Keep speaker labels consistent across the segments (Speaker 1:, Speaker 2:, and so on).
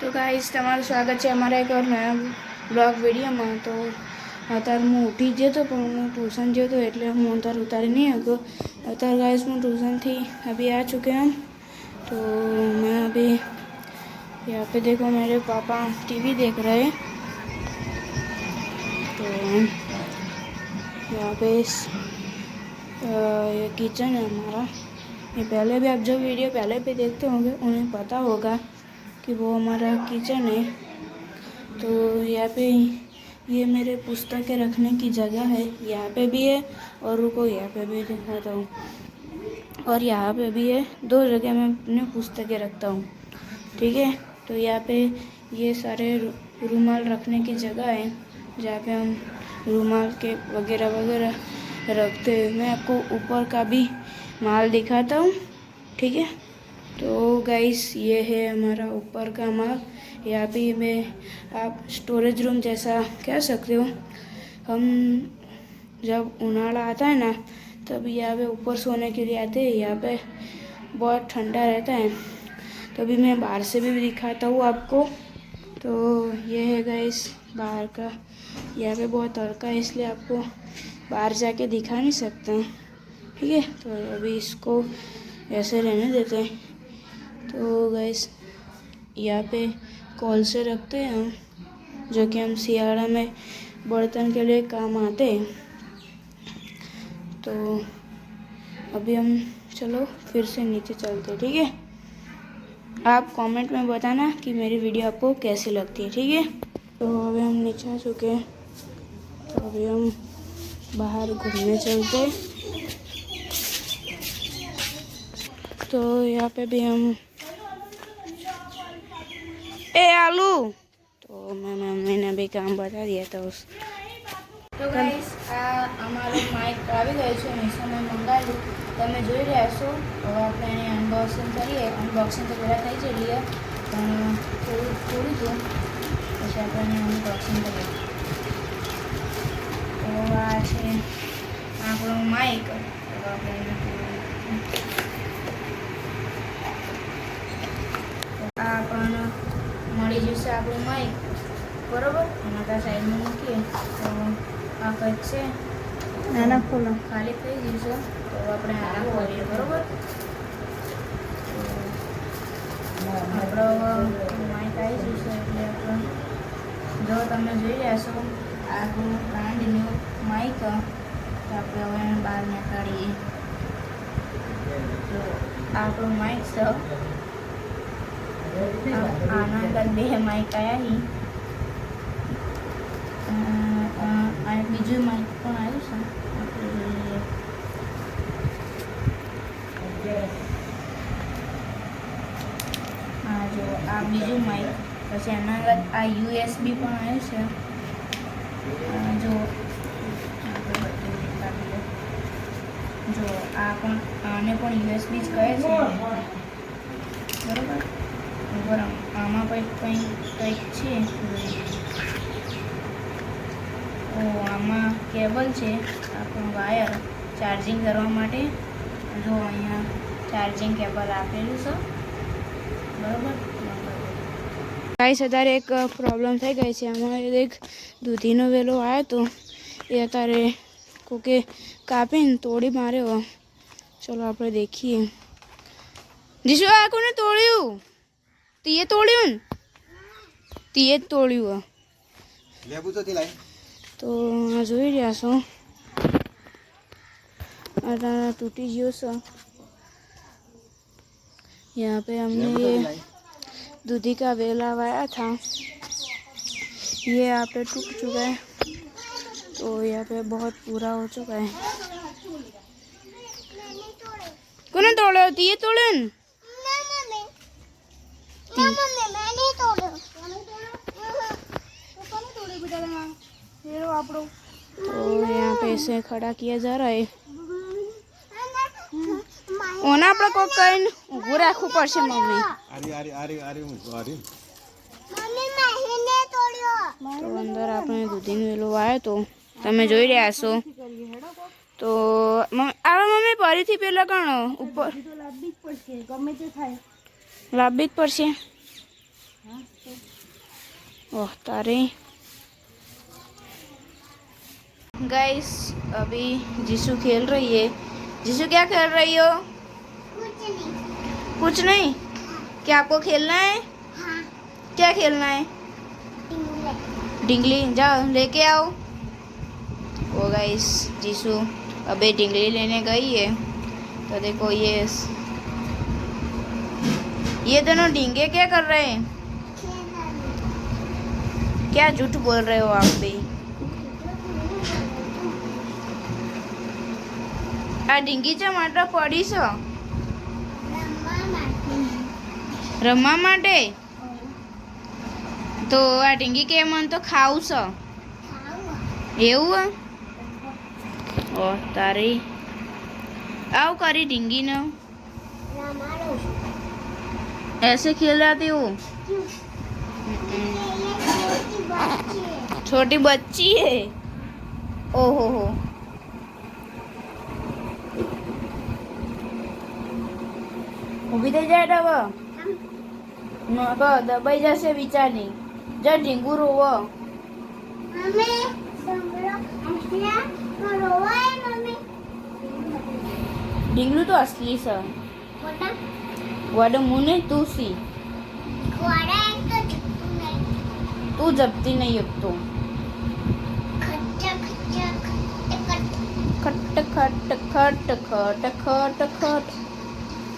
Speaker 1: तो गाइस तुम्हारा स्वागत है हमारा एक और नया ब्लॉग वीडियो में तो अतर हूँ उठी जो तो ट्यूशन जो तो एट हूँ अतर उतारी नहीं सको अतर गाइस हूँ ट्यूशन थी अभी आ चुके हैं तो मैं अभी यहाँ पे देखो मेरे पापा टीवी देख रहे हैं तो यहाँ पे ये किचन है हमारा ये पहले भी आप जो वीडियो पहले भी देखते होंगे उन्हें पता होगा कि वो हमारा किचन है। तो यहाँ पे ये मेरे पुस्तकें रखने की जगह है। यहाँ पे भी है और रुको, यहाँ पे भी दिखाता हूँ। और यहाँ पे भी है। दो जगह मैं अपनी पुस्तकें रखता हूँ। ठीक है? तो यहाँ पे ये सारे रुमाल रखने की जगह है, जहाँ पे हम रुमाल के वगैरह वगैरह रखते हैं। मैं आपको ऊपर का भी माल दिखाता हूँ। ठीक है? तो गाइस ये है हमारा ऊपर का माल। यहाँ पे मैं आप स्टोरेज रूम जैसा कह सकते हो। हम जब उनाला आता है ना, तब यहाँ पे ऊपर सोने के लिए आते हैं। यहाँ पे बहुत ठंडा रहता है। तभी मैं बाहर से भी दिखाता हूँ आपको। तो ये है गाइस बाहर का। यहाँ पे बहुत तड़का है, इसलिए आपको बाहर जाके दिखा नहीं सकते। ठीक है तो अभी इसको ऐसे रहने देते हैं। तो गैस यहाँ पे कॉल से रखते हैं हम, जो कि हम सियाड़ा में बर्तन के लिए काम आते हैं। तो अभी हम चलो फिर से नीचे चलते ठीक है? आप कमेंट में बताना कि मेरी वीडियो आपको कैसी लगती है, ठीक है? तो अभी हम नीचे आ चुके हैं। तो अभी हम बाहर घूमने चलते तो यहाँ पे भी हम ए आलू तो मैं मम्मी ने भी काम बता दिया था उस તો ગાઈસ આ અમારો માઇક આવી ગયો છે મેસોમાં મંગાવ્યું તમે જોઈ રહ્યા છો હવે આપણે એને અનબોક્સિંગ કરીએ અનબોક્સિંગ તો પહેલાં થઈ જઈએ પણ થોડું થોડું હતું પછી આપણે એને અનબોક્સિંગ કરીએ તો આ છે આપણું માઇક તો આપણે આપણું માઇક બરોબર? એના સાઈડમાં મૂકીએ. તો આ કચ્છ છે?
Speaker 2: નાના ફૂલો
Speaker 1: ખાલી. થઈ જશે તો આપણે આરામ કરીએ બરોબર? આપણો માઇક આવી જશે એટલે આપણે જો તમે જોઈ રહ્યા છો આપણું બ્રાન્ડ ન્યૂ માઇક તો આપણે હવે એને બહાર નીકાળીએ. આપણું માઇક છે આ- આના અંદર બે માઇક આવ્યા હી અ, અ, આ બીજું માઇક પણ આવ્યું છે? હા જો આ બીજું માઇક પછી એના આગળ આ યુએસબી પણ આવ્યું છે. જો. જો આ પણ આને પણ યુએસબી જ કહે છે. બરોબર? બરાબર, આમાં કંઈક કંઈક કંઈક છે? ઓ, આમાં કેબલ છે, આપણું વાયર ચાર્જિંગ કરવા માટે. જો અહીંયા ચાર્જિંગ કેબલ આપેલું છે. બરાબર? ગાઈસ, અત્યારે એક પ્રોબ્લેમ થઈ ગઈ છે. અમારે એક દૂધીનો વેલો આવ્યો તો એ અત્યારે કોકે કાપીને તોડી માર્યો. ચલો, આપણે દેખીએ. જીશુ, આ કોને તોડ્યું? તીએ તોડ્યું ને તીએ જ તોડ્યું
Speaker 3: લેબુ તો લાય
Speaker 1: તો આ જોઈ રહ્યા છો આ टूटी गयो છે यहाँ पे हमने ये दूधी का वेला वाया था ये यहाँ पे टूट चुका है तो यहाँ पे बहुत पूरा हो चुका है કોને તોડ્યો તીએ તોડ્યો ને तो यहाँ पे इसे खड़ा किया जा रहा है ઓને આપણે કોક કહીને ઊભું રાખવું પડશે મમ્મી
Speaker 3: આરી આરી આરી આરી હું આરી
Speaker 1: તો અંદર આપણે દૂધીનો વેલો આવ્યો તો તમે જોઈ રહ્યા છો તો મમ્મી આપણે મમ્મી ફરીથી પેલા કણ ઉપર
Speaker 2: તો લાવવી જ પડશે ગમે તે થાય
Speaker 1: લાવવી જ પડશે ओह तारे गाइस अभी जीशु खेल रही है। जीशु क्या खेल रही हो? कुछ नहीं। कुछ नहीं? क्या आपको खेलना है? हाँ। क्या खेलना है? डिंगली। जाओ लेके आओ। वो गाइस जीशु अबे डिंगली लेने गई है। तो देखो ये ये दोनों डिंगे क्या कर रहे हैं। क्या झूठ बोल रहे हो आप भी? આ ડીંગી ચા માટે પડી છો રમવા માટે તો આ ડીંગી કે મને તો ખાવું છે એવું હે? ઓ તારી આવ કરી ડીંગી ને ऐसे खेल रहा थी वो छोटी बच्ची है ओहो हो ઊભી થઈ જાય હવે નકર દબાઈ જશે બિચારી જ ઢીંગુ રોવો ઢીંગલું તો અસલી છે વડ મુને તું સી તું જપતી નહીં એકતો ખટ ખટ ખટ ખટ ખટ ખટ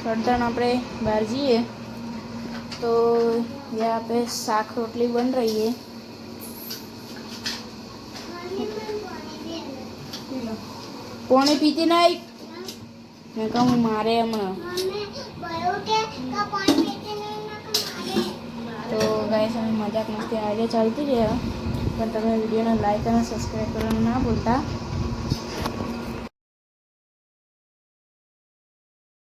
Speaker 1: ખટણ આપણે બહાર જઈએ તો यहाँ पे શાક રોટલી બન રહી है કોણે પીતી નહીં મેં કહું મારે હમણાં તો ગાઈસ અમે મજાક મસ્તી આજે ચાલતી રહ્યા પણ તમે વિડીયોને લાઈક અને સબસ્ક્રાઈબ કરવાનું ના ભૂલતા